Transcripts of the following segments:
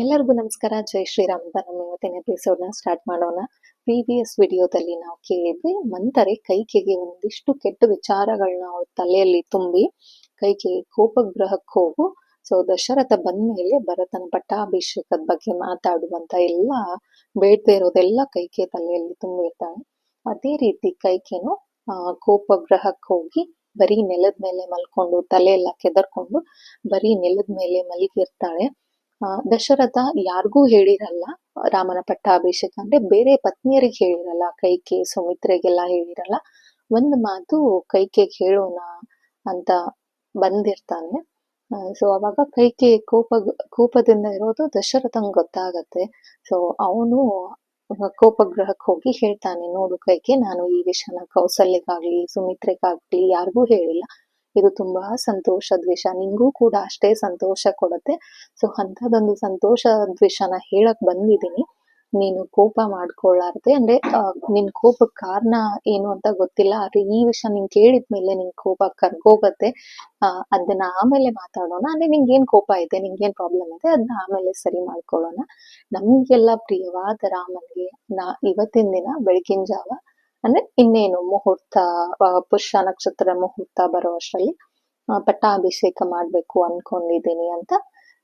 ಎಲ್ಲರಿಗೂ ನಮಸ್ಕಾರ. ಜೈ ಶ್ರೀರಾಮ್. ಅಂತ ನಮ್ಮ ಇವತ್ತಿನ ಎಪಿಸೋಡ್ನ ಸ್ಟಾರ್ಟ್ ಮಾಡೋಣ. ಪ್ರೀವಿಯಸ್ ವಿಡಿಯೋದಲ್ಲಿ ನಾವು ಕೇಳಿದ್ವಿ, ಮಂತರೆ ಕೈಕೆಗೆ ಒಂದಿಷ್ಟು ಕೆಟ್ಟ ವಿಚಾರಗಳನ್ನ ಅವ್ರ ತಲೆಯಲ್ಲಿ ತುಂಬಿ, ಕೈಕೆಗೆ ಕೋಪಗ್ರಹಕ್ಕೆ ಹೋಗು. ಸೊ ದಶರಥ ಬಂದ್ಮೇಲೆ ಭರತನ ಪಟ್ಟಾಭಿಷೇಕದ ಬಗ್ಗೆ ಮಾತಾಡುವಂತ ಎಲ್ಲ ಬೇಡದೇ ಇರೋದೆಲ್ಲ ಕೈಕೆ ತಲೆಯಲ್ಲಿ ತುಂಬಿರ್ತಾಳೆ. ಅದೇ ರೀತಿ ಕೈಕೆನು, ಆ, ಕೋಪಗ್ರಹಕ್ಕೆ ಹೋಗಿ ಬರೀ ನೆಲದ ಮೇಲೆ ಮಲ್ಕೊಂಡು ತಲೆ ಎಲ್ಲ ಕೆದರ್ಕೊಂಡು ಬರೀ ನೆಲದ ಮೇಲೆ ಮಲಗಿರ್ತಾಳೆ. ದಶರಥ ಯಾರಿಗೂ ಹೇಳಿರಲ್ಲ, ರಾಮನ ಪಟ್ಟಾಭಿಷೇಕ ಅಂದ್ರೆ ಬೇರೆ ಪತ್ನಿಯರಿಗೆ ಹೇಳಿರಲ್ಲ, ಕೈಕೆ, ಸುಮಿತ್ರೆಗೆಲ್ಲ ಹೇಳಿರಲ್ಲ. ಒಂದ್ ಮಾತು ಕೈಕೆಗೆ ಹೇಳೋಣ ಅಂತ ಬಂದಿರ್ತಾನೆ. ಸೊ ಅವಾಗ ಕೈಕೆ ಕೋಪ, ಕೋಪದಿಂದ ಇರೋದು ದಶರಥಂಗ್ ಗೊತ್ತಾಗತ್ತೆ. ಸೊ ಅವನು ಕೋಪಗ್ರಹಕ್ಕೆ ಹೋಗಿ ಹೇಳ್ತಾನೆ, ನೋಡು ಕೈಕೆ, ನಾನು ಈ ವಿಷಯನ ಕೌಸಲ್ಯಕ್ಕಾಗ್ಲಿ ಸುಮಿತ್ರೆಗಾಗ್ಲಿ ಯಾರಿಗೂ ಹೇಳಿಲ್ಲ. ಇದು ತುಂಬಾ ಸಂತೋಷ ದ್ವೇಷ. ನಿಂಗೂ ಕೂಡ ಅಷ್ಟೇ ಸಂತೋಷ ಕೊಡುತ್ತೆ. ಸೊ ಅಂತದೊಂದು ಸಂತೋಷ ದ್ವೇಷನ ಹೇಳಕ್ ಬಂದಿದ್ದೀನಿ. ನೀನು ಕೋಪ ಮಾಡ್ಕೊಳ್ಳಾರ್ದೆ ಅಂದ್ರೆ ನಿನ್ ಕೋಪಕ್ ಕಾರಣ ಏನು ಅಂತ ಗೊತ್ತಿಲ್ಲ. ಆದ್ರೆ ಈ ವಿಷಯ ನಿನ್ ಕೇಳಿದ್ಮೇಲೆ ನಿನ್ ಕೋಪ ಕರ್ಗೋಗತ್ತೆ. ಅಹ್ ಅದನ್ನ ಆಮೇಲೆ ಮಾತಾಡೋಣ. ಅಂದ್ರೆ ನಿಂಗೇನ್ ಕೋಪ ಇದೆ, ನಿಂಗೇನ್ ಪ್ರಾಬ್ಲಮ್ ಇದೆ ಅದನ್ನ ಆಮೇಲೆ ಸರಿ ಮಾಡ್ಕೊಳ್ಳೋಣ. ನಮ್ಗೆಲ್ಲ ಪ್ರಿಯವಾದ ರಾಮನ್ಗೆ ನಾ, ಇವತ್ತಿನ ದಿನ ಬೆಳಕಿನ ಜಾವ ಅಂದ್ರೆ ಇನ್ನೇನು ಮುಹೂರ್ತ ಪುಷ್ಯ ನಕ್ಷತ್ರ ಮುಹೂರ್ತ ಬರೋ ಅಷ್ಟ್ರಲ್ಲಿ ಪಟ್ಟಾಭಿಷೇಕ ಮಾಡ್ಬೇಕು ಅನ್ಕೊಂಡಿದ್ದೀನಿ ಅಂತ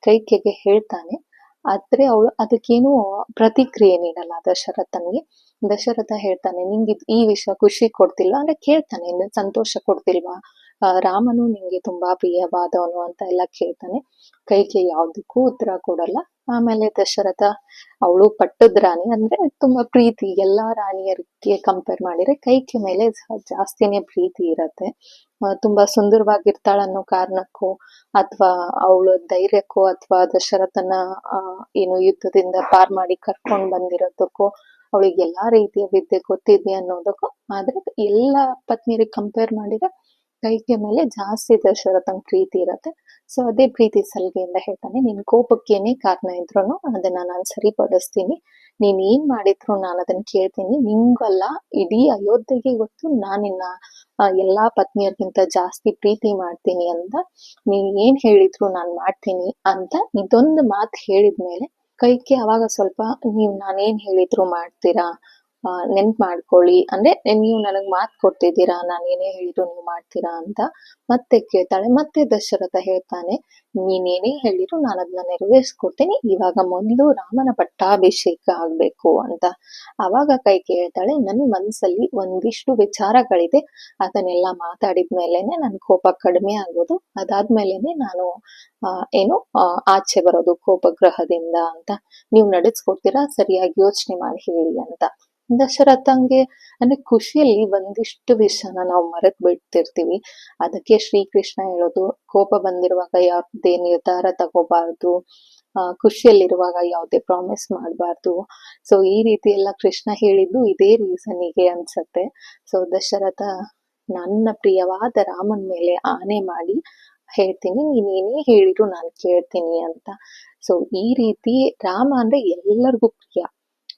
ಕೈಕೆಗೆ ಹೇಳ್ತಾನೆ. ಆದ್ರೆ ಅವಳು ಅದಕ್ಕೇನು ಪ್ರತಿಕ್ರಿಯೆ ನೀಡಲ್ಲ ದಶರಥನ್ಗೆ. ದಶರಥ ಹೇಳ್ತಾನೆ, ನಿಂಗೆ ಈ ವಿಷಯ ಖುಷಿ ಕೊಡ್ತಿಲ್ಲ ಅಂದ್ರೆ ಕೇಳ್ತಾನೆ ಸಂತೋಷ ಕೊಡ್ತಿಲ್ವಾ? ರಾಮನು ನಿಂಗೆ ತುಂಬಾ ಪ್ರಿಯವಾದವನು ಅಂತ ಎಲ್ಲ ಕೇಳ್ತಾನೆ. ಕೈಕೆ ಯಾವ್ದಕ್ಕೂ ಉತ್ತರ ಕೊಡಲ್ಲ. ಆಮೇಲೆ ದಶರಥ, ಅವಳು ಪಟ್ಟದ ರಾಣಿ. ಅಂದ್ರೆ ತುಂಬಾ ಪ್ರೀತಿ, ಎಲ್ಲಾ ರಾಣಿಯರಿಗೆ ಕಂಪೇರ್ ಮಾಡಿದ್ರೆ ಕೈಕೆ ಮೇಲೆ ಜಾಸ್ತಿನೇ ಪ್ರೀತಿ ಇರತ್ತೆ. ತುಂಬಾ ಸುಂದರವಾಗಿರ್ತಾಳ ಅನ್ನೋ ಕಾರಣಕ್ಕೋ, ಅಥವಾ ಅವಳ ಧೈರ್ಯಕ್ಕೋ, ಅಥವಾ ದಶರಥನ ಏನು ಯುದ್ಧದಿಂದ ಪಾರ್ ಮಾಡಿ ಕರ್ಕೊಂಡ್ ಬಂದಿರೋದಕ್ಕೋ, ಅವಳಿಗೆ ಎಲ್ಲಾ ರೀತಿಯ ವಿದ್ಯೆ ಗೊತ್ತಿದೆ ಅನ್ನೋದಕ್ಕೂ, ಆದ್ರೆ ಎಲ್ಲಾ ಪತ್ನಿಯರಿಗೆ ಕಂಪೇರ್ ಮಾಡಿದ್ರೆ ಕೈಕೆ ಮೇಲೆ ಜಾಸ್ತಿ ದಶರಥನ್ ಪ್ರೀತಿ ಇರತ್ತೆ. ಸೊ ಅದೇ ಪ್ರೀತಿ ಸಲಿಗೆಯಿಂದ ಹೇಳ್ತಾನೆ, ನಿನ್ ಕೋಪಕ್ಕೇನೆ ಕಾರಣ ಇದ್ರು ಅದನ್ನ ನಾನು ಸರಿಪಡಿಸ್ತೀನಿ. ನೀನ್ ಏನ್ ಮಾಡಿದ್ರು ನಾನು ಅದನ್ನ ಕೇಳ್ತೀನಿ. ನಿಂಗಲ್ಲ, ಇಡೀ ಅಯೋಧ್ಯೆಗೆ ಗೊತ್ತು ನಾನಿನ್ನ ಎಲ್ಲಾ ಪತ್ನಿಯರ್ಗಿಂತ ಜಾಸ್ತಿ ಪ್ರೀತಿ ಮಾಡ್ತೀನಿ ಅಂತ ನೀನ್ ಏನ್ ಹೇಳಿದ್ರು ನಾನ್ ಮಾಡ್ತೀನಿ ಅಂತ ಇದೊಂದು ಮಾತು ಹೇಳಿದ್ಮೇಲೆ ಕೈಕೆ ಅವಾಗ ಸ್ವಲ್ಪ ನೀವ್ ನಾನೇನ್ ಹೇಳಿದ್ರು ಮಾಡ್ತೀರಾ? ನೆನ್ಪ್ ಮಾಡ್ಕೊಳ್ಳಿ. ಅಂದ್ರೆ, ನೀವು ನನಗ್ ಮಾತ್ ಕೊಡ್ತಿದ್ದೀರಾ, ನಾನ್ ಏನೇ ಹೇಳಿದ್ರು ನೀವು ಮಾಡ್ತೀರಾ ಅಂತ ಮತ್ತೆ ಕೇಳ್ತಾಳೆ. ಮತ್ತೆ ದಶರಥ ಹೇಳ್ತಾನೆ ನೀನೇನೇ ಹೇಳಿದ್ರು ನಾನು ಅದನ್ನ ನೆರವೇರಿಸ್ಕೊಡ್ತೀನಿ. ಇವಾಗ ಮೊದಲು ರಾಮನ ಪಟ್ಟಾಭಿಷೇಕ ಆಗ್ಬೇಕು ಅಂತ. ಅವಾಗ ಕೈ ಕೇಳ್ತಾಳೆ, ನನ್ನ ಮನಸ್ಸಲ್ಲಿ ಒಂದಿಷ್ಟು ವಿಚಾರಗಳಿದೆ. ಅದನ್ನೆಲ್ಲ ಮಾತಾಡಿದ್ಮೇಲೆನೆ ನನ್ ಕೋಪ ಕಡಿಮೆ ಆಗೋದು. ಅದಾದ್ಮೇಲೆನೆ ನಾನು ಏನು ಆಚೆ ಬರೋದು ಕೋಪಗ್ರಹದಿಂದ ಅಂತ. ನೀವು ನಡೆಸ್ಕೊಡ್ತೀರಾ? ಸರಿಯಾಗಿ ಯೋಚನೆ ಮಾಡಿ ಹೇಳಿ ಅಂತ. ದಶರಥಂಗೆ ಅಂದ್ರೆ ಖುಷಿಯಲ್ಲಿ ಒಂದಿಷ್ಟು ವಿಷಯನ ನಾವು ಮರೆತ್ ಬಿಡ್ತಿರ್ತೀವಿ. ಅದಕ್ಕೆ ಶ್ರೀಕೃಷ್ಣ ಹೇಳೋದು, ಕೋಪ ಬಂದಿರುವಾಗ ಯಾವುದೇ ನಿರ್ಧಾರ ತಗೋಬಾರ್ದು. ಆ, ಖುಷಿಯಲ್ಲಿರುವಾಗ ಯಾವುದೇ ಪ್ರಾಮಿಸ್ ಮಾಡಬಾರ್ದು. ಸೊ ಈ ರೀತಿ ಎಲ್ಲ ಕೃಷ್ಣ ಹೇಳಿದ್ದು ಇದೇ ರೀಸನಿಗೆ ಅನ್ಸತ್ತೆ. ಸೊ ದಶರಥ ನನ್ನ ಪ್ರಿಯವಾದ ರಾಮನ್ ಮೇಲೆ ಆನೆ ಮಾಡಿ ಹೇಳ್ತೀನಿ ನೀನೇನೇ ಹೇಳಿದ್ರು ನಾನು ಕೇಳ್ತೀನಿ ಅಂತ. ಸೊ ಈ ರೀತಿ ರಾಮ ಅಂದ್ರೆ ಎಲ್ಲರಿಗೂ ಪ್ರಿಯ.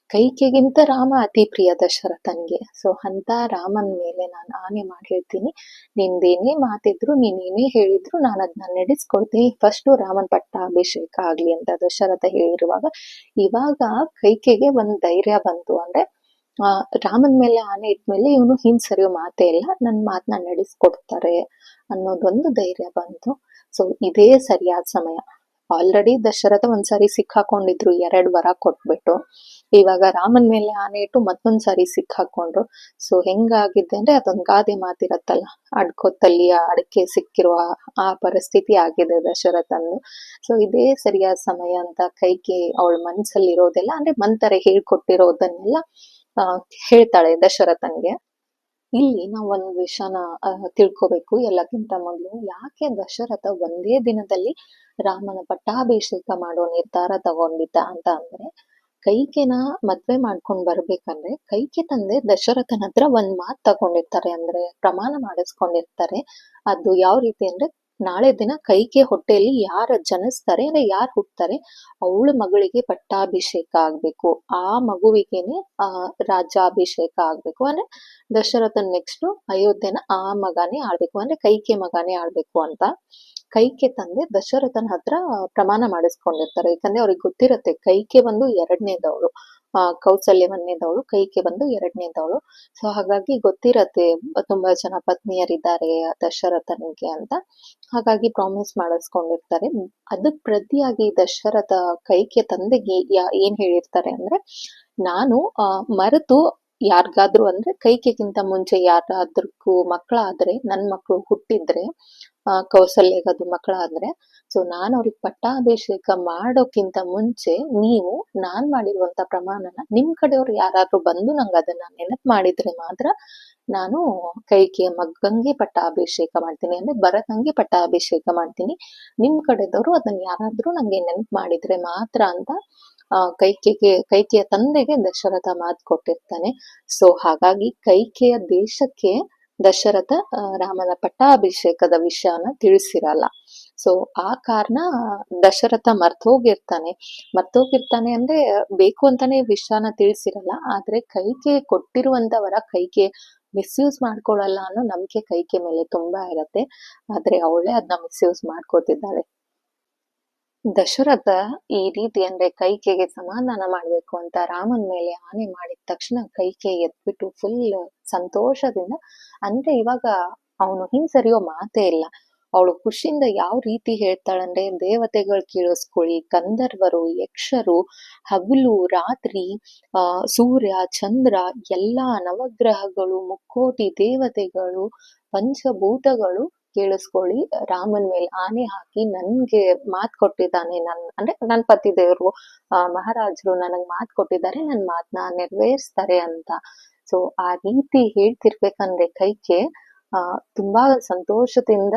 ಕೈಕೆಗಿಂತ ರಾಮ ಅತಿ ಪ್ರಿಯ ದಶರಥನ್ಗೆ. ಸೊ ಅಂತ ರಾಮನ್ ಮೇಲೆ ನಾನು ಆನೆ ಮಾಡಿ ಹೇಳ್ತೀನಿ ನಿಂದೇನೇ ಮಾತಿದ್ರು, ನೀನೇನೇ ಹೇಳಿದ್ರು, ನಾನು ಅದನ್ನ ನಡೆಸ್ಕೊಡ್ತೀನಿ. ಫಸ್ಟ್ ರಾಮನ್ ಪಟ್ಟಾಭಿಷೇಕ ಆಗ್ಲಿ ಅಂತ ದಶರಥ ಹೇಳಿರುವಾಗ, ಇವಾಗ ಕೈಕೆಗೆ ಒಂದ್ ಧೈರ್ಯ ಬಂತು ಅಂದ್ರೆ, ಆ, ರಾಮನ್ ಮೇಲೆ ಆನೆ ಇಟ್ಮೇಲೆ ಇವನು ಹಿಂಸರಿಯೋ ಮಾತೇ ಇಲ್ಲ, ನನ್ ಮಾತನ್ನ ನಡೆಸ್ಕೊಡ್ತಾರೆ ಅನ್ನೋದೊಂದು ಧೈರ್ಯ ಬಂತು. ಸೊ ಇದೇ ಸರಿಯಾದ ಸಮಯ. ಆಲ್ರೆಡಿ ದಶರಥ ಒಂದ್ಸರಿ ಸಿಕ್ಕಾಕೊಂಡಿದ್ರು, ಎರಡ್ ವರ ಕೊಟ್ಬಿಟ್ಟು. ಇವಾಗ ರಾಮನ್ ಮೇಲೆ ಆನೆ ಇಟ್ಟು ಮತ್ತೊಂದ್ಸರಿ ಸಿಕ್ ಹಾಕೊಂಡ್ರು. ಸೊ ಹೆಂಗಾಗಿದೆ ಅಂದ್ರೆ ಅದೊಂದ್ ಗಾದೆ ಮಾತಿರತ್ತಲ್ಲ. ಅಡ್ಕೊತ್ತಲ್ಲಿ ಅಡಕೆ ಸಿಕ್ಕಿರುವ ಆ ಪರಿಸ್ಥಿತಿ ಆಗಿದೆ ದಶರಥಂದು. ಸೊ ಇದೇ ಸರಿಯಾದ ಸಮಯ ಅಂತ ಕೈಗೆ ಅವಳ ಮನ್ಸಲ್ಲಿ ಇರೋದೆಲ್ಲ ಅಂದ್ರೆ ಮಂತಾರೆ ಹೇಳ್ಕೊಟ್ಟಿರೋದನ್ನೆಲ್ಲ ಆ, ಹೇಳ್ತಾಳೆ ದಶರಥನ್ಗೆ ಇಲ್ಲಿ ನಾವು ಒಂದ್ ವಿಷಯನ ತಿಳ್ಕೊಬೇಕು ಎಲ್ಲಕ್ಕಿಂತ ಮೊದಲು. ಯಾಕೆ ದಶರಥ ಒಂದೇ ದಿನದಲ್ಲಿ ರಾಮನ ಪಟ್ಟಾಭಿಷೇಕ ಮಾಡೋ ನಿರ್ಧಾರ ತಗೊಂಡಿದ್ದ ಅಂತ ಅಂದ್ರೆ ಕೈಕೆನ ಮದ್ವೆ ಮಾಡ್ಕೊಂಡ್ ಬರ್ಬೇಕಂದ್ರೆ ಕೈಕೆ ತಂದೆ ದಶರಥನ ಹತ್ರ ಒಂದ್ ಮಾತ್ ತಗೊಂಡಿರ್ತಾರೆ ಅಂದ್ರೆ ಪ್ರಮಾಣ ಮಾಡಿಸ್ಕೊಂಡಿರ್ತಾರೆ. ಅದು ಯಾವ ರೀತಿ ಅಂದ್ರೆ ನಾಳೆ ದಿನ ಕೈಕೆ ಹೊಟ್ಟೆಯಲ್ಲಿ ಯಾರ ಜನಿಸ್ತಾರೆ ಅಂದ್ರೆ ಯಾರು ಹುಟ್ತಾರೆ ಅವಳ ಮಗಳಿಗೆ ಪಟ್ಟಾಭಿಷೇಕ ಆಗ್ಬೇಕು. ಆ ಮಗುವಿಗೆನೆ, ಆ, ರಾಜ್ಯಾಭಿಷೇಕ ಆಗ್ಬೇಕು. ಅಂದ್ರೆ ದಶರಥನ್ ನೆಕ್ಸ್ಟ್ ಅಯೋಧ್ಯೆನ ಆ ಮಗನೇ ಆಳ್ಬೇಕು. ಅಂದ್ರೆ ಕೈಕೆ ಮಗನೇ ಆಳ್ಬೇಕು ಅಂತ. ಕೈಕೆ ತಂದೆ ದಶರಥನ ಹತ್ರ ಪ್ರಮಾಣ ಮಾಡಿಸ್ಕೊಂಡಿರ್ತಾರೆ. ಯಾಕಂದ್ರೆ ಅವ್ರಿಗೆ ಗೊತ್ತಿರತ್ತೆ ಕೈಕೆ ಬಂದು ಎರಡನೇದವಳು. ಆ ಕೌಸಲ್ಯವನ್ನೇದವಳು ಕೈಕೆ ಬಂದು ಎರಡನೇದವಳು. ಸೊ ಹಾಗಾಗಿ ಗೊತ್ತಿರತ್ತೆ ತುಂಬಾ ಜನ ಪತ್ನಿಯರಿದ್ದಾರೆ ದಶರಥನಿಗೆ ಅಂತ. ಹಾಗಾಗಿ ಪ್ರಾಮಿಸ್ ಮಾಡಿಸ್ಕೊಂಡಿರ್ತಾರೆ. ಅದಕ್ ಪ್ರತಿಯಾಗಿ ದಶರಥ ಕೈಕೆ ತಂದೆಗೆ ಏನ್ ಹೇಳಿರ್ತಾರೆ ಅಂದ್ರೆ ನಾನು ಆ, ಮರೆತು ಯಾರಿಗಾದ್ರೂ ಅಂದ್ರೆ ಕೈಕೆಗಿಂತ ಮುಂಚೆ ಯಾರಾದ್ರಕ್ಕೂ ಮಕ್ಕಳಾದ್ರೆ ನನ್ ಮಕ್ಕಳು ಹುಟ್ಟಿದ್ರೆ ಆ ಕೌಸಲ್ಯಗದು ಮಕ್ಕಳಾದ್ರೆ. ಸೊ ನಾನು ಅವ್ರಿಗೆ ಪಟ್ಟಾಭಿಷೇಕ ಮಾಡೋಕ್ಕಿಂತ ಮುಂಚೆ ನೀವು ನಾನ್ ಮಾಡಿರುವಂತ ಪ್ರಮಾಣನ ನಿಮ್ ಕಡೆಯವ್ರು ಯಾರಾದ್ರೂ ಬಂದು ನಂಗೆ ಅದನ್ನ ನೆನಪು ಮಾಡಿದ್ರೆ ಮಾತ್ರ ನಾನು ಕೈಕೆಯ ಮಗ್ಗಂಗೆ ಪಟ್ಟಾಭಿಷೇಕ ಮಾಡ್ತೀನಿ. ಅಂದ್ರೆ ಬರಗಂಗೆ ಪಟ್ಟಾಭಿಷೇಕ ಮಾಡ್ತೀನಿ. ನಿಮ್ ಕಡೆದವರು ಅದನ್ನ ಯಾರಾದ್ರೂ ನಂಗೆ ನೆನಪು ಮಾಡಿದ್ರೆ ಮಾತ್ರ ಅಂತ ಕೈಕೆಗೆ, ಕೈಕೆಯ ತಂದೆಗೆ ದಶರಥ ಮಾತು ಕೊಟ್ಟಿರ್ತಾನೆ. ಸೊ ಹಾಗಾಗಿ ಕೈಕೆಯ ದೇಶಕ್ಕೆ ದಶರಥ ರಾಮನ ಪಟ್ಟಾಭಿಷೇಕದ ವಿಷಯನ ತಿಳಿಸಿರಲ್ಲ. ಸೊ ಆ ಕಾರಣ ದಶರಥ ಮರ್ತೋಗಿರ್ತಾನೆ. ಮರ್ತೋಗಿರ್ತಾನೆ ಅಂದ್ರೆ ಬೇಕು ಅಂತಾನೆ ವಿಷಯನ ತಿಳಿಸಿರಲ್ಲ, ಆದ್ರೆ ಕೈಕೆ ಕೊಟ್ಟಿರುವಂತವರ ಕೈಗೆ ಮಿಸ್ಯೂಸ್ ಮಾಡ್ಕೊಳ್ಳಲ್ಲ ಅನ್ನೋ ನಂಬಿಕೆ ಕೈಕೆ ಮೇಲೆ ತುಂಬಾ ಇರತ್ತೆ. ಆದ್ರೆ ಅವಳೇ ಅದನ್ನ ಮಿಸ್ಯೂಸ್ ಮಾಡ್ಕೋತಿದ್ದಾಳೆ. ದಶರಥ ಈ ರೀತಿ ಅಂದ್ರೆ ಕೈಕೆಗೆ ಸಮಾಧಾನ ಮಾಡ್ಬೇಕು ಅಂತ ರಾಮನ್ ಮೇಲೆ ಆನೆ ಮಾಡಿದ ತಕ್ಷಣ ಕೈಕೆ ಎದ್ಬಿಟ್ಟು ಫುಲ್ ಸಂತೋಷದಿಂದ ಅಂದ್ರೆ ಇವಾಗ ಅವನು ಹಿಂಸರಿಯೋ ಮಾತೇ ಇಲ್ಲ. ಅವಳು ಖುಷಿಯಿಂದ ಯಾವ ರೀತಿ ಹೇಳ್ತಾಳಂದ್ರೆ ದೇವತೆಗಳು ಕೇಳಿಸ್ಕೊಳ್ಳಿ, ಗಂಧರ್ವರು, ಯಕ್ಷರು, ಹಗಲು, ರಾತ್ರಿ, ಆ, ಸೂರ್ಯ, ಚಂದ್ರ, ಎಲ್ಲಾ ನವಗ್ರಹಗಳು, ಮುಕ್ಕೋಟಿ ದೇವತೆಗಳು, ಪಂಚಭೂತಗಳು ಕೇಳಿಸ್ಕೊಳ್ಳಿ. ರಾಮನ್ ಮೇಲೆ ಆನೆ ಹಾಕಿ ನನ್ಗೆ ಮಾತ್ ಕೊಟ್ಟಿದ್ದಾನೆ. ನನ್, ಅಂದ್ರೆ ನನ್ನ ಪತಿ ದೇವರು ಮಹಾರಾಜರು ನನಗ್ ಮಾತ್ ಕೊಟ್ಟಿದ್ದಾರೆ. ನನ್ ಮಾತ್ನ ನೆರವೇರಿಸ್ತಾರೆ ಅಂತ. ಸೊ ಆ ರೀತಿ ಹೇಳ್ತಿರ್ಬೇಕಂದ್ರೆ ಕೈಕೆ ಆ, ತುಂಬಾ ಸಂತೋಷದಿಂದ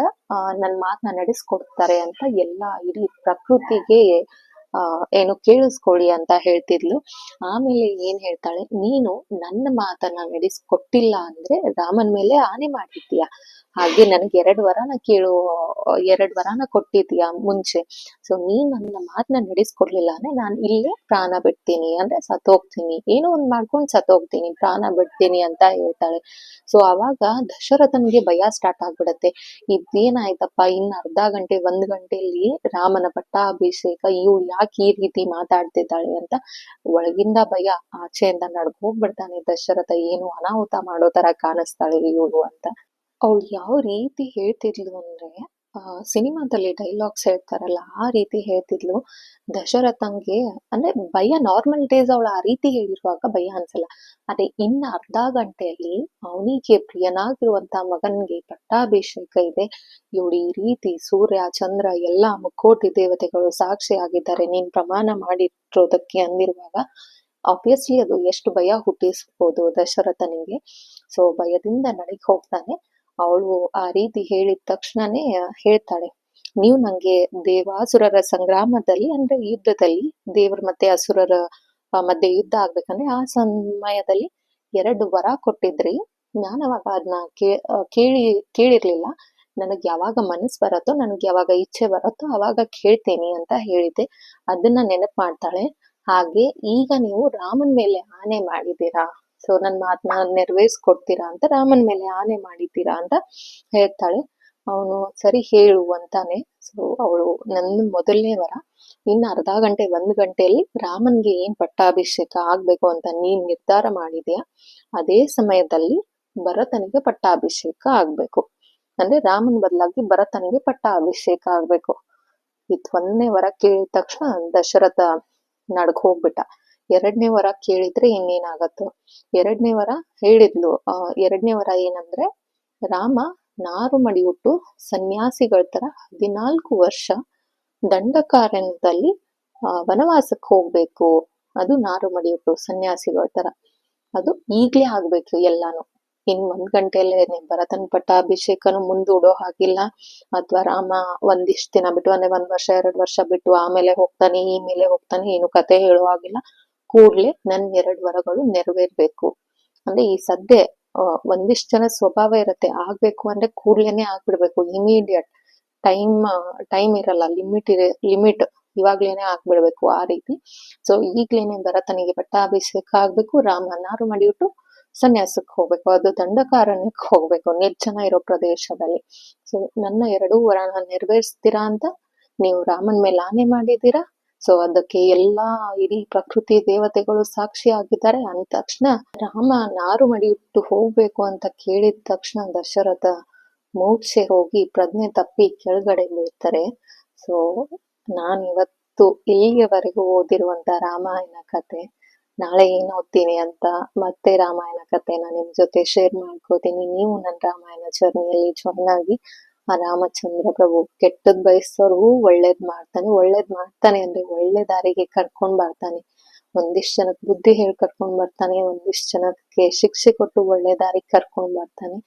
ನನ್ ಮಾತನ್ನ ನಡೆಸ್ಕೊಡ್ತಾರೆ ಅಂತ ಎಲ್ಲಾ ಇಡೀ ಪ್ರಕೃತಿಗೆ ಏನು ಕೇಳಿಸ್ಕೊಳ್ಳಿ ಅಂತ ಹೇಳ್ತಿದ್ಲು. ಆಮೇಲೆ ಏನ್ ಹೇಳ್ತಾಳೆ, ನೀನು ನನ್ನ ಮಾತನ್ನ ನಡೆಸ್ಕೊಟ್ಟಿಲ್ಲ ಅಂದ್ರೆ ರಾಮನ್ ಮೇಲೆ ಆನೆ ಮಾಡಿದ್ದೀಯ? ಹಾಗೆ ನನಗೆ ಎರಡು ವರನ ಕೇಳು, ಎರಡ್ ವರನ ಕೊಟ್ಟಿದ್ಯಾ ಮುಂಚೆ? ಸೊ ನೀನ್ ನನ್ನ ಮಾತನ್ನ ನಡೆಸ್ಕೊಡ್ಲಿಲ್ಲ ಅಂದ್ರೆ ನಾನು ಇಲ್ಲೇ ಪ್ರಾಣ ಬಿಡ್ತೀನಿ ಅಂದ್ರೆ ಸತ್ತೋಗ್ತೀನಿ. ಏನೋ ಒಂದ್ ಮಾಡ್ಕೊಂಡ್ ಸತ್ತೋಗ್ತೀನಿ, ಪ್ರಾಣ ಬಿಡ್ತೀನಿ ಅಂತ ಹೇಳ್ತಾಳೆ. ಸೊ ಅವಾಗ ದಶರಥನ್ಗೆ ಭಯ ಸ್ಟಾರ್ಟ್ ಆಗ್ಬಿಡತ್ತೆ. ಇದೇನಾಯ್ತಪ್ಪ ಇನ್ ಅರ್ಧ ಗಂಟೆ, ಒಂದ್ ಗಂಟೆಯಲ್ಲಿ ರಾಮನ ಪಟ್ಟಾಭಿಷೇಕ, ಇವಳು ಯಾಕೆ ಈ ರೀತಿ ಮಾತಾಡ್ತಿದ್ದಾಳೆ ಅಂತ ಒಳಗಿಂದ ಭಯ, ಆಚೆಯಿಂದ ನಡ್ಕೊ ಹೋಗ್ಬಿಡ್ತಾನೆ. ದಶರಥ ಏನು ಅನಾಹುತ ಮಾಡೋ ತರ ಕಾಣಿಸ್ತಾಳೆ ಇವಳು ಅಂತ. ಅವಳು ಯಾವ ರೀತಿ ಹೇಳ್ತಿದ್ಲು ಅಂದ್ರೆ ಸಿನಿಮಾದಲ್ಲಿ ಡೈಲಾಗ್ಸ್ ಹೇಳ್ತಾರಲ್ಲ, ಆ ರೀತಿ ಹೇಳ್ತಿದ್ಲು. ದಶರಥಂಗೆ, ಅಂದ್ರೆ ಭಯ ನಾರ್ಮಲ್ ಡೇಸ್ ಅವಳು ಆ ರೀತಿ ಹೇಳಿರುವಾಗ ಭಯ ಅನ್ಸಲ್ಲ. ಅದೇ ಇನ್ನ ಅರ್ಧ ಗಂಟೆಯಲ್ಲಿ ಅವನಿಗೆ ಪ್ರಿಯನಾಗಿರುವಂತ ಮಗನ್ಗೆ ಪಟ್ಟಾಭಿಷೇಕ ಇದೆ. ಇವಳು ಈ ರೀತಿ ಸೂರ್ಯ, ಚಂದ್ರ, ಎಲ್ಲಾ ಮುಕ್ಕೋಟಿ ದೇವತೆಗಳು ಸಾಕ್ಷಿಯಾಗಿದ್ದಾರೆ. ನೀನ್ ಪ್ರಮಾಣ ಮಾಡಿರೋದಕ್ಕೆ ಅಂದಿರುವಾಗ ಆಬ್ವಿಯಸ್ಲಿ ಅದು ಎಷ್ಟು ಭಯ ಹುಟ್ಟಿಸ್ಬೋದು ದಶರಥನಿಗೆ. ಸೊ ಭಯದಿಂದ ನಡಿಗೆ ಹೋಗ್ತಾನೆ. ಅವಳು ಆ ರೀತಿ ಹೇಳಿದ ತಕ್ಷಣನೇ ಹೇಳ್ತಾಳೆ, ನೀವು ನಂಗೆ ದೇವಾಸುರರ ಸಂಗ್ರಾಮದಲ್ಲಿ ಅಂದ್ರೆ ಯುದ್ಧದಲ್ಲಿ ದೇವರ ಮತ್ತೆ ಅಸುರರ ಮಧ್ಯೆ ಯುದ್ಧ ಆಗ್ಬೇಕಂದ್ರೆ ಆ ಸಮಯದಲ್ಲಿ ಎರಡು ವರ ಕೊಟ್ಟಿದ್ರಿ. ನಾನು ಅವಾಗ ಅದನ್ನ ಕೇಳಿ, ಕೇಳಿರ್ಲಿಲ್ಲ. ನನಗೆ ಯಾವಾಗ ಮನಸ್ ಬರತ್ತೋ, ನನಗೆ ಯಾವಾಗ ಇಚ್ಛೆ ಬರತ್ತೋ ಅವಾಗ ಕೇಳ್ತೇನೆ ಅಂತ ಹೇಳಿದೆ ಅದನ್ನ ನೆನಪು ಮಾಡ್ತಾಳೆ, ಹಾಗೆ ಈಗ ನೀವು ರಾಮನ್ ಮೇಲೆ ಆನೆ ಮಾಡಿದ್ದೀರಾ? ಸೊ ನನ್ನ ಮಾತನ್ನ ನೆರವೇರಿಸ್ಕೊಡ್ತೀರಾ ಅಂತ ರಾಮನ್ ಮೇಲೆ ಆನೆ ಮಾಡಿದ್ದೀರಾ ಅಂತ ಹೇಳ್ತಾಳೆ. ಅವನು, ಸರಿ, ಹೇಳು, ಅಂತಾನೆ. ಸೊ ಅವಳು, ನನ್ನ ಮೊದಲನೇ ವರ. ಇನ್ನು ಅರ್ಧ ಗಂಟೆ, ಒಂದ್ ಗಂಟೆಯಲ್ಲಿ ರಾಮನ್ಗೆ ಏನ್ ಪಟ್ಟಾಭಿಷೇಕ ಆಗ್ಬೇಕು ಅಂತ ನೀನ್ ನಿರ್ಧಾರ ಮಾಡಿದ್ಯಾ? ಅದೇ ಸಮಯದಲ್ಲಿ ಭರತನಿಗೆ ಪಟ್ಟಾಭಿಷೇಕ ಆಗ್ಬೇಕು. ಅಂದ್ರೆ ರಾಮನ್ ಬದಲಾಗಿ ಭರತನಿಗೆ ಪಟ್ಟಾಭಿಷೇಕ ಆಗ್ಬೇಕು. ಈ ಒಂದನೇ ವರ ಕೇಳಿದ ತಕ್ಷಣ ದಶರಥ ನಡ್ಕೋಗ್ಬಿಟ್ಟ ಎರಡನೇ ವರ ಕೇಳಿದ್ರೆ ಇನ್ನೇನಾಗತ್ತೋ. ಎರಡನೇ ವರ ಹೇಳಿದ್ಲು. ಎರಡನೇ ವರ ಏನಂದ್ರೆ, ರಾಮ ನಾರು ಮಡಿಯುಟ್ಟು ಸನ್ಯಾಸಿಗಳ ತರ ಹದಿನಾಲ್ಕು ವರ್ಷ ದಂಡಕಾರಣ್ಯದಲ್ಲಿ ವನವಾಸಕ್ಕೆ ಹೋಗ್ಬೇಕು. ಅದು ನಾರು ಮಡಿಯುಟ್ಟು ಸನ್ಯಾಸಿಗಳ ತರ. ಅದು ಈಗ್ಲೇ ಆಗ್ಬೇಕು ಎಲ್ಲಾನು. ಇನ್ ಒಂದ್ ಗಂಟೆಯಲ್ಲೇ ಭರತನ್ ಪಟ್ಟಾಭಿಷೇಕನು ಮುಂದೂಡೋ ಹಾಗಿಲ್ಲ. ಅಥವಾ ರಾಮ ಒಂದಿಷ್ಟು ದಿನ ಬಿಟ್ಟು, ಅಂದ್ರೆ ಒಂದ್ ವರ್ಷ, ಎರಡ್ ವರ್ಷ ಬಿಟ್ಟು, ಆಮೇಲೆ ಹೋಗ್ತಾನೆ, ಈ ಮೇಲೆ ಹೋಗ್ತಾನೆ, ಏನು ಕತೆ ಹೇಳೋ ಹಾಗಿಲ್ಲ. ಕೂಡ್ಲೆ ನನ್ ಎರಡು ವರಗಳು ನೆರವೇರ್ಬೇಕು. ಅಂದ್ರೆ ಈ ಸದ್ಯ ಒಂದಿಷ್ಟು ಜನ ಸ್ವಭಾವ ಇರತ್ತೆ, ಆಗ್ಬೇಕು ಅಂದ್ರೆ ಕೂಡ್ಲೇನೆ ಆಗ್ಬಿಡ್ಬೇಕು. ಇಮಿಡಿಯೇಟ್ ಟೈಮ್ ಟೈಮ್ ಇರಲ್ಲ ಲಿಮಿಟ್ ಇರ ಲಿಮಿಟ್ ಇವಾಗ್ಲೇನೆ ಆಗ್ಬಿಡ್ಬೇಕು ಆ ರೀತಿ. ಸೊ ಈಗ್ಲೇನೆ ಭರತನಿಗೆ ಪಟ್ಟಾಭಿಷೇಕ ಆಗ್ಬೇಕು ರಾಮ ನಾರು ಮಾಡಿಬಿಟ್ಟು ಸನ್ಯಾಸಕ್ಕೆ ಹೋಗ್ಬೇಕು. ಅದು ದಂಡಕಾರಣ್ಯಕ್ಕೆ ಹೋಗ್ಬೇಕು, ನಿರ್ಜನ ಇರೋ ಪ್ರದೇಶದಲ್ಲಿ. ಸೊ ನನ್ನ ಎರಡೂ ವರನ ನೆರವೇರಿಸ್ತೀರಾ ಅಂತ ನೀವು ರಾಮನ್ ಮೇಲೆ ಆನೆ ಮಾಡಿದ್ದೀರಾ? ಸೊ ಅದಕ್ಕೆ ಎಲ್ಲಾ ಇಡೀ ಪ್ರಕೃತಿ ದೇವತೆಗಳು ಸಾಕ್ಷಿ ಆಗಿದ್ದಾರೆ ಅಂದ ತಕ್ಷಣ ರಾಮ ನಾರು ಮಡಿಯಿಟ್ಟು ಹೋಗ್ಬೇಕು ಅಂತ ಕೇಳಿದ ತಕ್ಷಣ ದಶರಥ ಮೂರ್ಛೆ ಹೋಗಿ ಪ್ರಜ್ಞೆ ತಪ್ಪಿ ಕೆಳಗಡೆ ಬೀಳ್ತಾರೆ. ಸೊ ಇವತ್ತು ಇಲ್ಲಿಯವರೆಗೂ ಓದಿರುವಂತ ರಾಮಾಯಣ ಕತೆ, ನಾಳೆ ಏನ್ ಓದ್ತೀನಿ ಅಂತ ಮತ್ತೆ ರಾಮಾಯಣ ಕಥೆನ ನಿಮ್ ಜೊತೆ ಶೇರ್ ಮಾಡ್ಕೋತೀನಿ. ನೀವು ನನ್ನ ರಾಮಾಯಣ ಜರ್ನಿಯಲ್ಲಿ ಜಾಯ್ನ್ ಆಗಿ ಆ ರಾಮಚಂದ್ರ ಪ್ರಭು ಕೆಟ್ಟದ್ ಬಯಸೋರ್ಗೂ ಒಳ್ಳೇದ್ ಮಾಡ್ತಾನೆ ಒಳ್ಳೇದ್ ಮಾಡ್ತಾನೆ ಅಂದ್ರೆ ಒಳ್ಳೆ ದಾರಿಗೆ ಕರ್ಕೊಂಡ್ ಬರ್ತಾನೆ. ಒಂದಿಷ್ಟ್ ಜನಕ್ ಬುದ್ಧಿ ಹೇಳಿ ಕರ್ಕೊಂಡ್ ಬರ್ತಾನೆ, ಒಂದಿಷ್ಟ್ ಜನಕ್ಕೆ ಶಿಕ್ಷೆ ಕೊಟ್ಟು ಒಳ್ಳೆ ದಾರಿಗೆ ಕರ್ಕೊಂಡ್ ಬರ್ತಾನೆ.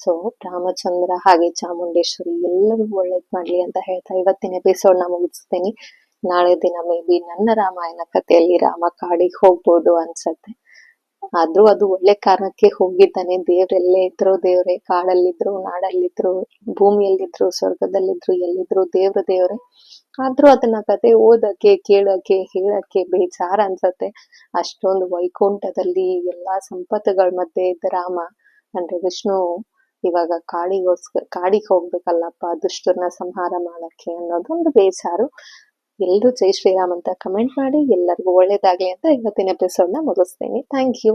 ಸೊ ರಾಮಚಂದ್ರ ಹಾಗೆ ಚಾಮುಂಡೇಶ್ವರಿ ಎಲ್ಲರಿಗೂ ಒಳ್ಳೇದ್ ಮಾಡ್ಲಿ ಅಂತ ಹೇಳ್ತಾ ಇವತ್ತಿನ ಎಪಿಸೋಡ್ನ ಮುಗಿಸ್ತೀನಿ. ನಾಳೆ ದಿನ ಮೇ ಬಿ ನನ್ನ ರಾಮಾಯಣ ಕಥೆಯಲ್ಲಿ ರಾಮ ಕಾಡಿಗೆ ಹೋಗ್ಬೋದು ಅನ್ಸತ್ತೆ. ಆದ್ರೂ ಅದು ಒಳ್ಳೆ ಕಾರಣಕ್ಕೆ ಹೋಗಿದ್ದಾನೆ. ದೇವ್ರೆಲ್ಲೇ ಇದ್ರು, ದೇವ್ರೆ ಕಾಡಲ್ಲಿದ್ರು, ನಾಡಲ್ಲಿದ್ರು, ಭೂಮಿಯಲ್ಲಿದ್ರು, ಸ್ವರ್ಗದಲ್ಲಿದ್ರು, ಎಲ್ಲಿದ್ರು ದೇವ್ರ ದೇವ್ರೆ. ಆದ್ರೂ ಅದನ್ನ ಕತೆ ಓದಕ್ಕೆ, ಕೇಳಕ್ಕೆ, ಹೇಳಕ್ಕೆ ಬೇಜಾರ ಅನ್ಸತ್ತೆ. ಅಷ್ಟೊಂದು ವೈಕುಂಠದಲ್ಲಿ ಎಲ್ಲಾ ಸಂಪತ್ತುಗಳ ಮಧ್ಯೆ ಇದ್ದ ರಾಮ ಅಂದ್ರೆ ವಿಷ್ಣು ಇವಾಗ ಕಾಡಿಗೋಸ್ಕರ ಕಾಡಿಗೆ ಹೋಗ್ಬೇಕಲ್ಲಪ್ಪ ದುಷ್ಟರನ್ನ ಸಂಹಾರ ಮಾಡಕ್ಕೆ ಅನ್ನೋದೊಂದು ಬೇಜಾರು. ಎಲ್ರು ಜೈ ಶ್ರೀರಾಮ್ ಅಂತ ಕಮೆಂಟ್ ಮಾಡಿ, ಎಲ್ಲರಿಗೂ ಒಳ್ಳೇದಾಗ್ಲಿ ಅಂತ ಇವತ್ತಿನ ಎಪಿಸೋಡ್ನ ಮುಗಿಸ್ತೀನಿ. Thank you